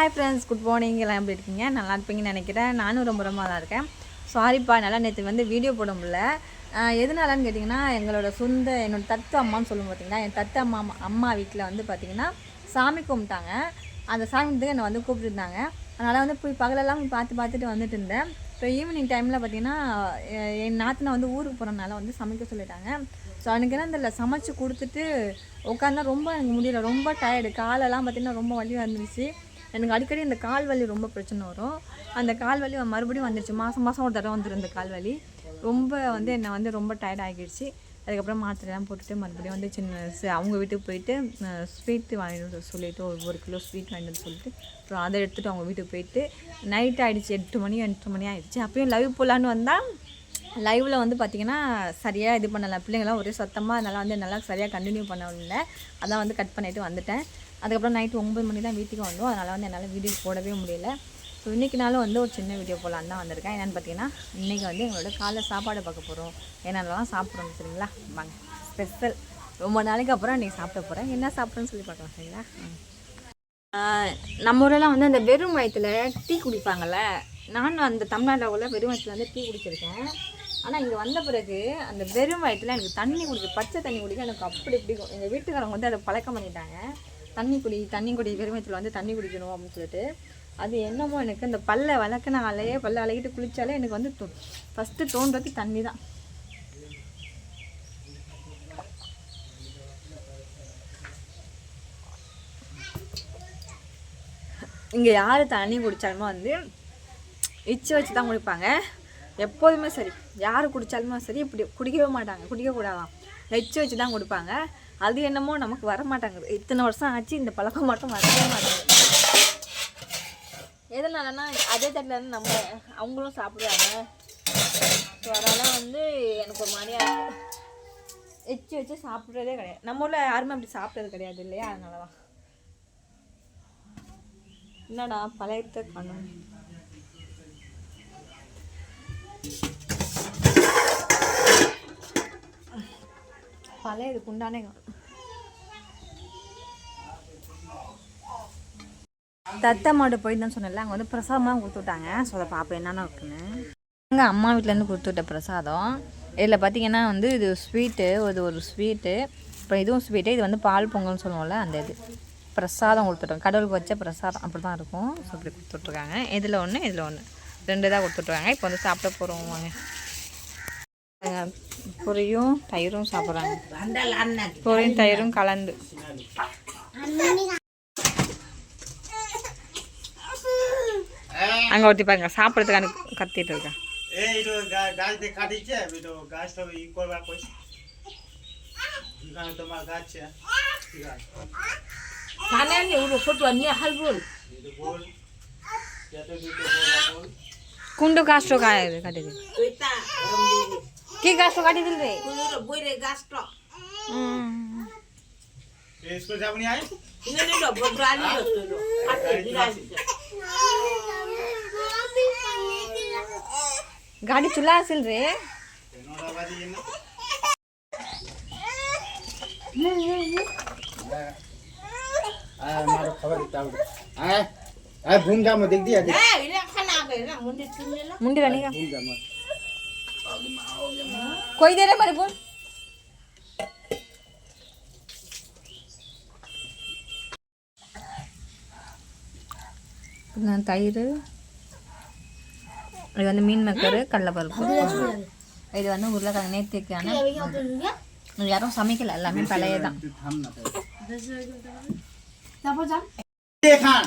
Hi good morning எல்லாம் எப்படி இருக்கீங்க? நல்லா இருப்பீங்கன்னு நினைக்கிறேன். நானும் ரொம்ப ரொம்ப நல்லா இருக்கேன். சாரிப்பா நல்லா நேற்று வந்து வீடியோ போட முடியல. எதனாலன்னு கேட்டிங்கன்னா எங்களோட சொந்த என்னோட தத்து அம்மான்னு சொல்லும் பார்த்தீங்கன்னா என் தத்து அம்மா அம்மா வீட்டில் வந்து பார்த்திங்கன்னா சாமி கும்பிட்டாங்க. அந்த சாமி கும்பிட்டு என்னை வந்து கூப்பிட்டுருந்தாங்க. அதனால் வந்து போய் பகலெல்லாம் பார்த்து பார்த்துட்டு வந்துட்டு இருந்தேன். இப்போ ஈவினிங் டைமில் பார்த்தீங்கன்னா எ- என் நாத்தனை வந்து ஊருக்கு போகிறனால வந்து சமைக்க சொல்லிட்டாங்க. ஸோ எனக்கு என்ன தெரியல சமைச்சு கொடுத்துட்டு உட்காந்தா ரொம்ப எனக்கு முடியல. ரொம்ப டயர்டு காலெல்லாம் பார்த்தீங்கன்னா ரொம்ப வலி வந்துருச்சு. எனக்கு அடிக்கடி இந்த கால் வலி ரொம்ப பிரச்சனை வரும். அந்த கால் வலி மறுபடியும் வந்துருச்சு. மாதம் மாதம் ஒரு தடவை வந்துடும் இந்த கால் வலி. ரொம்ப வந்து என்னை வந்து ரொம்ப டயர்ட் ஆகிடுச்சு. அதுக்கப்புறம் மாத்திரைலாம் போட்டுட்டு மறுபடியும் வந்து சின்ன சி- அவங்க வீட்டுக்கு போயிட்டு ஸ்வீட்டு வாங்கிட்டு சொல்லிவிட்டு ஒரு ஒரு கிலோ ஸ்வீட் வாங்கிட்டு சொல்லிட்டு அப்புறம் அதை எடுத்துகிட்டு அவங்க வீட்டுக்கு போயிட்டு நைட் ஆகிடுச்சு எட்டு மணி எட்டு மணி ஆகிடுச்சு அப்பயும் லைவ் போகலான்னு வந்தால் லைவில் வந்து பார்த்தீங்கன்னா சரியாக இது பண்ணலை. பிள்ளைங்களாம் ஒரே சத்தமாக அதனால் வந்து என்னால் சரியாக கண்டினியூ பண்ண முடியல. அதான் வந்து கட் பண்ணிவிட்டு வந்துட்டேன். அதுக்கப்புறம் நைட்டு ஒம்பது மணி தான் வீட்டுக்கு வந்தோம். அதனால் வந்து என்னால் வீடியோ போடவே முடியல. ஸோ இன்றைக்கினாலும் வந்து ஒரு சின்ன வீடியோ போடலான்னு தான் வந்திருக்கேன். என்னென்னு பார்த்தீங்கன்னா இன்றைக்கி வந்து எங்களோட காலைல சாப்பாடு பார்க்க போகிறோம் என்னென்னலாம் சாப்பிட்றோம் சரிங்களா? வாங்க. ஸ்பெஷல் ரொம்ப நாளைக்கு அப்புறம் இன்றைக்கி சாப்பிட போகிறேன் என்ன சாப்பிட்றேன்னு சொல்லி பார்க்கலாம் சரிங்களா? நம்ம ஊரெல்லாம் வந்து அந்த வெறும் வயிற்றுல டீ குடிப்பாங்கள்ல நானும் அந்த தமிழ்நாட்டில் உள்ள வெறும் வயத்தில் வந்து டீ குடிச்சிருக்கேன். ஆனால் இங்கே வந்த பிறகு அந்த வெறும் வயத்தில் எனக்கு தண்ணி குடிக்க பச்சை தண்ணி குடிக்க எனக்கு அப்படி பிடிக்கும் எங்கள் வீட்டுக்காரங்க வந்து அதை பழக்கம் பண்ணிட்டாங்க. தண்ணி குடி தண்ணி குடி பெருமைத்தில் வந்து தண்ணி குடிக்கணும் அப்படின்னு சொல்லிட்டு. அது என்னமோ எனக்கு இந்த பல்லை வளர்க்கினாலேயே பல்ல அழகிட்டு குளித்தாலே எனக்கு வந்து தோ ஃபஸ்ட்டு தோன்றது தண்ணி தான் இங்கே யார் தண்ணி குடித்தாலுமே வந்து இச்சு வச்சு தான் குடிப்பாங்க. எப்போதுமே சரி. யார் குடித்தாலுமே சரி இப்படி குடிக்கவே மாட்டாங்க. குடிக்கக்கூடாதான் எச்சு வச்சு தான் கொடுப்பாங்க. அது என்னமோ நமக்கு வர மாட்டாங்குது இத்தனை வருஷம் ஆச்சு இந்த பழக்கம் மட்டும் வரவே மாட்டாங்க எதனாலன்னா அதே தட்டில் நம்ம அவங்களும் சாப்பிடுவாங்க. ஸோ அதனால் வந்து எனக்கு ஒரு மாதிரியாக எச்சு வச்சு சாப்பிட்றதே கிடையாது. நம்ம ஊரில் யாருமே அப்படி சாப்பிட்றது கிடையாது இல்லையா? அதனால தான் என்னடா பழையத்தை காணும். பழைய இதுக்கு உண்டானே. தத்தை மாடு போய் சொன்னல அங்கே வந்து பிரசாதமாக கொடுத்து விட்டாங்க. ஸோ அதை பார்ப்போம் என்னென்ன இருக்குன்னு. எங்கள் அம்மா வீட்டிலேருந்து கொடுத்துட்ட பிரசாதம். இதில் பார்த்தீங்கன்னா வந்து இது ஸ்வீட்டு இது ஒரு ஸ்வீட்டு அப்புறம் இதுவும் ஸ்வீட்டு இது வந்து பால் பொங்கல்னு சொல்லுவோம்ல அந்த இது. பிரசாதம் கொடுத்துட்டோம் கடவுளுக்கு வச்ச பிரசாதம் அப்படி தான் இருக்கும் ஸோ இப்படி கொடுத்துட்ருக்காங்க இதில் ஒன்று இதில் ஒன்று ரெண்டு தான் கொடுத்துட்ருக்காங்க இப்போ வந்து சாப்பிட போகிறோம் வாங்க அஹ் பொரியும் தயிரும் சாப்பிட்றாங்க பொரியும் தயிரும் கலந்து அங்கே ஒருத்தி பாருங்க சாப்பிட்றதுக்கான கத்திட்டு இருக்கேன் এইটো গা- গাছ দেখা দিচ্ছে এইটো গাছটা ই করবা কইছে এখানে তোমার গাছ আছে ঠিক আছে সানানি উড়ো ফটো নিয়ে হালবুল এইটো বল যাতে দুটো বড় বল কোনটো গাছটো কাটি দিল ওইটা কি গাছটো কাটি দিল রে কুনুর বইরে গাছটা এই স্কুল যাবনি আই ইনে নিল বড় আনি রতলো আতে দিরাই গাড়ি চুলা আছিল রে নটা বাজি না আয় মারো খাবার দিতে হবে আয় আয় ভুম জামো দেখ দিয়া দেখ ಮುಂಡಿ ರಣಿಗ ಕೊಯ್ದೇರೆ ಮರಿ ಬೋನ್ நான் தயிர் இது வந்து மீன் மக்கர் கடலைப்பருப்பு இது வந்து உருளைக்கிழங்கு நேற்றுக்கான யாரும் சமைக்கல எல்லாமே பழைய தான்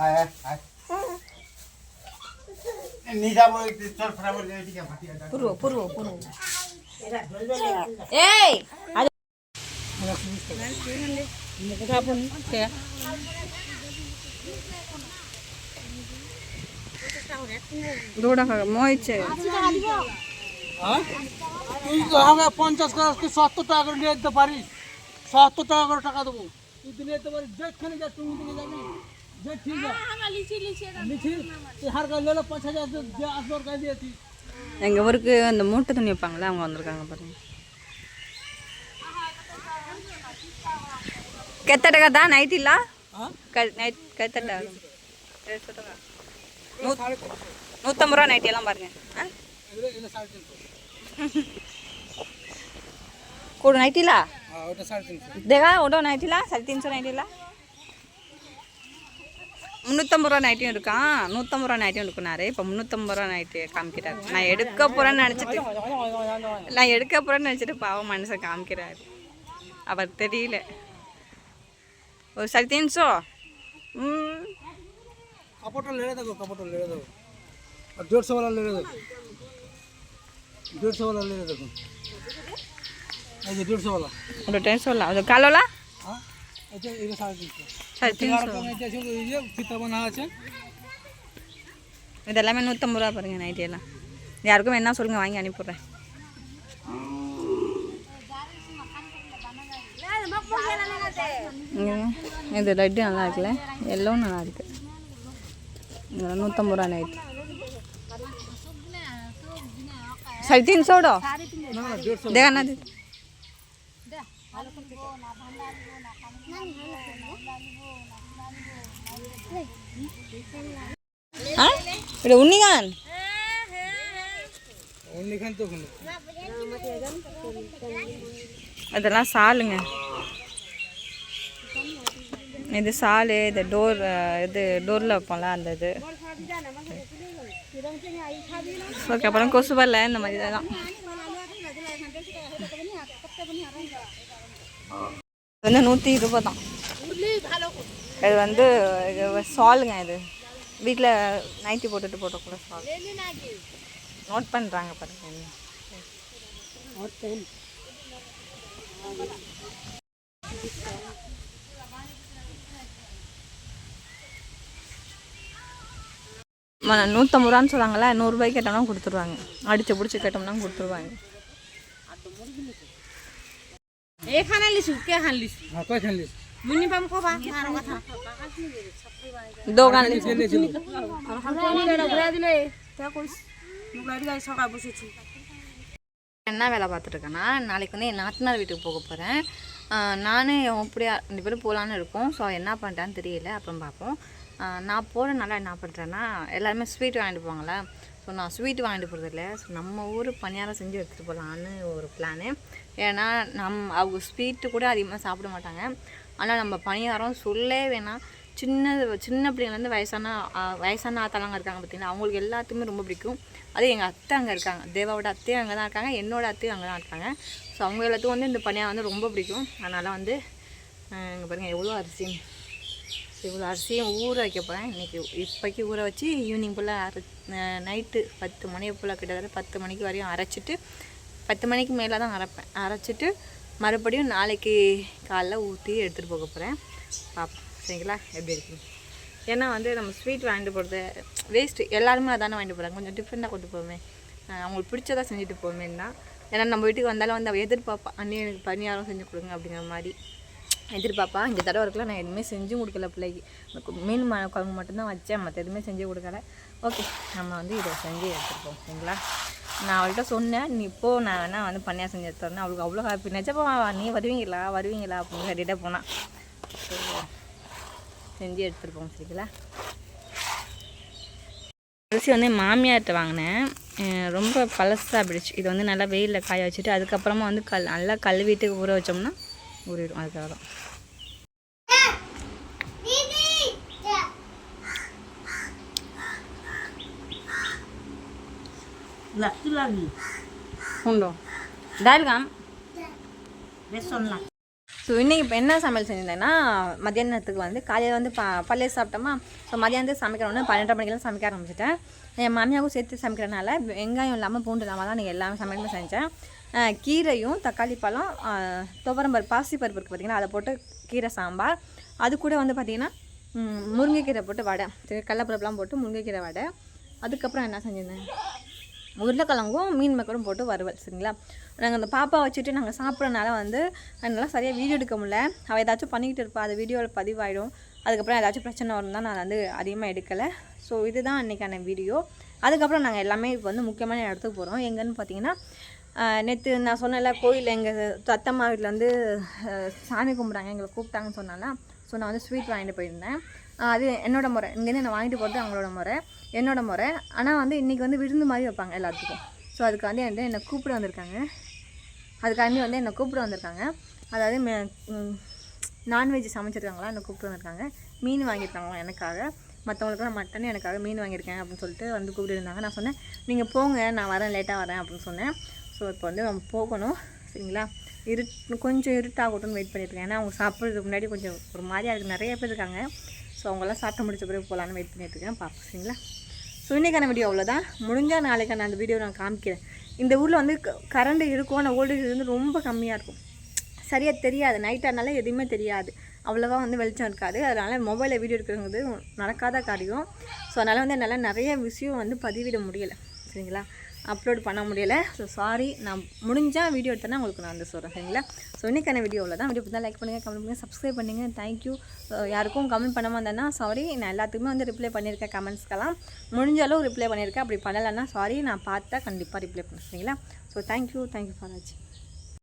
আয় আয় আয়। নিয়ে যাব এদিকে ভাটিয়া পুরো পুরো পুরো এই! அது দৌড়া খাবে মইছে। হ্যাঁ? তুই তো পঞ্চাশ টাকা কি সত্তর টাকা করে নিয়ে যেতে পারিস। সত্তর টাকা করে টাকা দেবো। তুই নিয়ে যেতে পারিস। যেখানে যা তুমি দিকে যাবি। যে ঠিক லிச்சி பஞ்சாயிரத்து எங்கள் ஊருக்கு அந்த மூட்டை துணி வைப்பாங்களே அவங்க வந்திருக்காங்க பாருங்க கெத்தட்டக்கா தான் நைட் இல்லா நைட் கெத்தட்டா நூற்றம்பது ரூபா நைட்டி எல்லாம் பாருங்க கூட நைட்டிலா দেখা ওটা নাইটিলা সাড়ে তিনশো নাইটিলা முந்நூற்றம்பது ரூபா நைட்டும் இருக்கான் நூற்றம்பது ரூபா நைட்டும் இருக்குனாரு. இப்போ முந்நூற்றம்பது ரூபா நைட்டு காமிக்கிறாரு. நான் எடுக்க போகிறேன்னு நினச்சிட்டு நான் எடுக்க போகிறேன்னு நினச்சிட்டு பாவம் மனுஷன் காமிக்கிறாரு. அவர் தெரியல. ஒரு சரி தீன்சோ. ம். கபோட்டோ லேடதோ கபோட்டோ லேடதோ डेढ़ वाला ले रहे देखो डेढ़ वाला ले रहे देखो ये डेढ़ वाला और डेढ़ वाला और कालो वाला हां अच्छा ये साढ़े तीन सौ இது எல்லாமே நூற்றம்பது ரூபா பாருங்க நைட்டி எல்லாம் யாருக்கும் என்ன சொல்லுங்கள் வாங்கி அனுப்பிடுறேன் இது ரெட்டு நல்லா இருக்குல்ல எல்லோவும் நல்லா இருக்கு இதெல்லாம் நூற்றம்பது ரூபா நைட்டு சரி तीन सौ डो হ্যাঁ এটা উন্নি গান ஒன்றுக்கான் தூக்கணும் அதெல்லாம் சாலுங்க இது சாலு இது டோர் இது டோரில் வைப்போம்ல அந்த இது ஓகே அப்புறம் கொசு வரல இந்த மாதிரி இதெல்லாம் இது வந்து நூற்றி இருபது தான் இது வந்து இது சாலுங்க இது வீட்டில் நைட்டி போட்டுட்டு போட்டக்கூட சால் நோட் பண்ணுறாங்க பாருங்க ம- நூற்றம்பது ரூபான்னு சொல்கிறாங்களே நூறுரூபாய்க்கு கேட்டோம்னா கொடுத்துருவாங்க அடித்து பிடிச்சி கேட்டோம்னா கொடுத்துருவாங்க এখানে লিছু কে খান লিছু হ্যাঁ কয়খান লিস মুনি পাম কবা আর কথা দোকান লেছিল ঘুরাই দিলে তা কইস ঘুরাই দিলে সকাল বসেছি என்ன வேலை பார்த்துட்ருக்கேன்னா நாளைக்கு வந்து என் நாத்தனார் வீட்டுக்கு போக போகிறேன் நானும் அப்படியா ரெண்டு பேரும் போகலான்னு இருக்கோம் ஸோ என்ன பண்ணுறான்னு தெரியல அப்புறம் பார்ப்போம் ஆஹ் நான் போகிறனால என்ன பண்ணுறேன்னா எல்லாருமே ஸ்வீட் வாங்கிட்டு போவாங்களே ஸோ நான் ஸ்வீட் வாங்கிட்டு போகிறதில்ல ஸோ நம்ம ஊர் பணியாரம் செஞ்சு எடுத்துகிட்டு போகலான்னு ஒரு பிளானு ஏன்னா நம் அவங்க ஸ்வீட்டு கூட அதிகமாக சாப்பிட மாட்டாங்க ஆனால் நம்ம பணியாரம் சொல்லவே வேணாம். சின்ன சின்ன பிள்ளைங்கலேருந்து வயசான வயசான ஆத்தாளங்க இருக்காங்க பார்த்தீங்கன்னா அவங்களுக்கு எல்லாத்துக்குமே ரொம்ப பிடிக்கும். அது எங்கள் அத்தை அங்கே இருக்காங்க. தேவாவோட அத்தையும் அங்கே தான் இருக்காங்க. என்னோடய அத்தையும் அங்கே தான் இருக்காங்க. ஸோ அவங்க எல்லாத்துக்கும் வந்து இந்த பணியாரம் வந்து ரொம்ப பிடிக்கும். அதனால் வந்து இங்கே பாருங்கள் எவ்வளோ அரிசி இவ்வளோ அரிசியும் ஊற வைக்க போகிறேன் இன்றைக்கி இப்போக்கி ஊற வச்சு ஈவினிங் ஃபுல்லாக அரை நைட்டு பத்து மணி போல் கிட்டத்தட்ட பத்து மணிக்கு வரையும் அரைச்சிட்டு பத்து மணிக்கு மேலே தான் அரைப்பேன். அரைச்சிட்டு மறுபடியும் நாளைக்கு காலைல ஊற்றி எடுத்துகிட்டு போக போகிறேன் பார்ப்போம் சரிங்களா? எப்படி இருக்குன்னு ஏன்னா வந்து நம்ம ஸ்வீட் வாங்கிட்டு போகிறது வேஸ்ட்டு எல்லாருமே அதானே வாங்கிட்டு போகிறாங்க கொஞ்சம் டிஃப்ரெண்ட்டாக கொண்டு போவோமே. அவங்களுக்கு பிடிச்சதா செஞ்சுட்டு போவோமே தான். ஏன்னா நம்ம வீட்டுக்கு வந்தாலும் வந்து அவள் எதிர்பார்ப்பா அண்ணி எனக்கு பணியாரம் செஞ்சு கொடுங்க அப்படிங்கிற மாதிரி. எதிர்பார்ப்பா இந்த தடவை இருக்கலாம் நான் எதுவுமே செஞ்சு கொடுக்கல பிள்ளைக்கு. மீன் ம குழம்பு மட்டும்தான் வச்சேன் மற்ற எதுவுமே செஞ்சு கொடுக்கல. ஓகே நம்ம வந்து இதை செஞ்சு எடுத்துருப்போம் சரிங்களா? நான் அவள்கிட்ட சொன்னேன் நீ இப்போ நான் வேணால் வந்து பண்ணியா செஞ்சு எடுத்துறேன் அவளுக்கு அவ்வளோ ஹாப்பி நினச்சப்போ நீ வருவீங்களா வருவீங்களா? அப்படின்னு கேட்டுகிட்டே போனான் செஞ்சு எடுத்துருப்போம் சரிங்களா? அரிசி வந்து மாமியார்கிட்ட வாங்கினேன். ரொம்ப பழசாக போயிடுச்சு. இது வந்து நல்லா வெயிலில் காய வச்சுட்டு அதுக்கப்புறமா வந்து கல் நல்லா கழுவிட்டு ஊற வச்சோம்னா ஊறிடும் அதுக்காக தான் লাগতে লাগি உண்டோ டால்காம் বেসন না ஸோ இன்றைக்கி இப்போ என்ன சமையல் செஞ்சிருந்தேன்னா மத்தியானத்துக்கு வந்து காலையில் வந்து ப பழைய சாப்பிட்டோமா ஸோ மதியானத்துக்கு சமைக்கணும்னு பன்னெண்டரை மணிக்கெல்லாம் சமைக்க ஆரம்பிச்சிட்டேன் என் மாமியாவுக்கும் சேர்த்து சமைக்கிறனால வெங்காயம் இல்லாமல் பூண்டு இல்லாமல் தான் நீங்கள் எல்லாமே சமையலுமே செஞ்சேன் அஹ் கீரையும் தக்காளி பழம் அஹ் துவரம்பருப்பு பாசி பருப்பு இருக்குது பார்த்தீங்கன்னா அதை போட்டு கீரை சாம்பார் அது கூட வந்து பார்த்திங்கன்னா ம், முருங்கைக்கீரை போட்டு வடை சரி, கடலப்பருப்புலாம் போட்டு முருங்கைக்கீரை வடை அதுக்கப்புறம் என்ன செஞ்சிருந்தேன் உருளைக்கிழங்கும் மீன் மக்களும் போட்டு வறுவல் சரிங்களா? நாங்கள் அந்த பாப்பா வச்சுட்டு நாங்கள் சாப்பிட்றனால வந்து என்னால் சரியாக வீடியோ எடுக்க முடியல. அவள் ஏதாச்சும் பண்ணிக்கிட்டு இருப்பா அது வீடியோவில் பதிவாயிடும். அதுக்கப்புறம் ஏதாச்சும் பிரச்சனை வரும் தான் நான் வந்து அதிகமாக எடுக்கலை. ஸோ இதுதான் அன்றைக்கான வீடியோ. அதுக்கப்புறம் நாங்கள் எல்லாமே இப்போ வந்து முக்கியமான இடத்துக்கு போகிறோம் எங்கேன்னு பார்த்தீங்கன்னா நேற்று நான் சொன்னல கோயில் எங்கள் தத்தம்மா வீட்டில் வந்து சாமி கும்பிட்றாங்க எங்களை கூப்பிட்டாங்கன்னு சொன்னால ஸோ நான் வந்து ஸ்வீட் வாங்கிட்டு போயிருந்தேன். அது என்னோட முறை. இங்கேருந்து நான் வாங்கிட்டு போகிறது அவங்களோட முறை. என்னோட முறை. ஆனால் வந்து இன்றைக்கி வந்து விருந்து மாதிரி வைப்பாங்க எல்லாத்துக்கும். ஸோ அதுக்கு வந்து என்னை கூப்பிட வந்திருக்காங்க. அதுக்காண்டி வந்து என்னை கூப்பிட வந்திருக்காங்க. அதாவது நான்வெஜ் சமைச்சிருக்காங்களா என்னை கூப்பிட்டு வந்திருக்காங்க. மீன் வாங்கியிருக்காங்களா எனக்காக. மற்றவங்களுக்குலாம் மட்டன் எனக்காக மீன் வாங்கியிருக்கேன் அப்படின்னு சொல்லிட்டு வந்து கூப்பிட்டு இருந்தாங்க. நான் சொன்னேன் நீங்கள் போங்க நான் வரேன் லேட்டாக வரேன் அப்படின்னு சொன்னேன். ஸோ இப்போ வந்து நம்ம போகணும் சரிங்களா? இருட் கொஞ்சம் இருட்டாகட்டும்னு வெயிட் பண்ணியிருக்கேன் ஏன்னா அவங்க சாப்பிட்றதுக்கு முன்னாடி கொஞ்சம் ஒரு மாதிரியாக இருக்குது நிறைய பேர் இருக்காங்க. ஸோ அவங்களாம் சாப்பிட்டு முடிச்ச பிறகு போகலான்னு வெயிட் பண்ணிட்டு இருக்கேன். பார்ப்போம் சரிங்களா? ஸோ இன்றைக்கான வீடியோ அவ்வளோதான் முடிஞ்சால் நான் அந்த வீடியோ நான் காமிக்கிறேன். இந்த ஊரில் வந்து கரண்ட் இருக்கும் ஆனால் ஓல்டேஜ் வந்து ரொம்ப கம்மியாக இருக்கும். சரியாக தெரியாது. நைட் ஆனால எதுவுமே தெரியாது. அவ்வளோவா வந்து வெளிச்சம் இருக்காது. அதனால் மொபைலில் வீடியோ எடுக்கிறது நடக்காத காரியம். ஸோ அதனால் வந்து என்னால் நிறைய விஷயம் வந்து பதிவிட முடியலை. சரிங்களா? அப்லோட் பண்ண முடியலை. ஸோ சாரி நான் முடிஞ்சால் வீடியோ எடுத்தேன்னா உங்களுக்கு நான் வந்து சொல்கிறேன் சரிங்களா? ஸோ இன்றைக்கான வீடியோவில் தான். வீடியோ பார்த்தா லைக் பண்ணுங்கள் கமெண்ட் பண்ணுங்கள் சப்ஸ்கிரைப் பண்ணுங்கள் தேங்க்யூ யாருக்கும் கமெண்ட் பண்ணாமல் இருந்தேன்னா சாரி நான் எல்லாத்துக்குமே வந்து ரிப்ளை பண்ணியிருக்கேன் கமெண்ட்ஸ்க்கெல்லாம் முடிஞ்ச அளவு ரிப்ளை பண்ணியிருக்கேன். அப்படி பண்ணலைன்னா சாரி நான் பார்த்தா கண்டிப்பாக ரிப்ளை பண்ணேன் சரிங்களா? ஸோ தேங்க்யூ தேங்க்யூ ஃபார் வாட்சிங்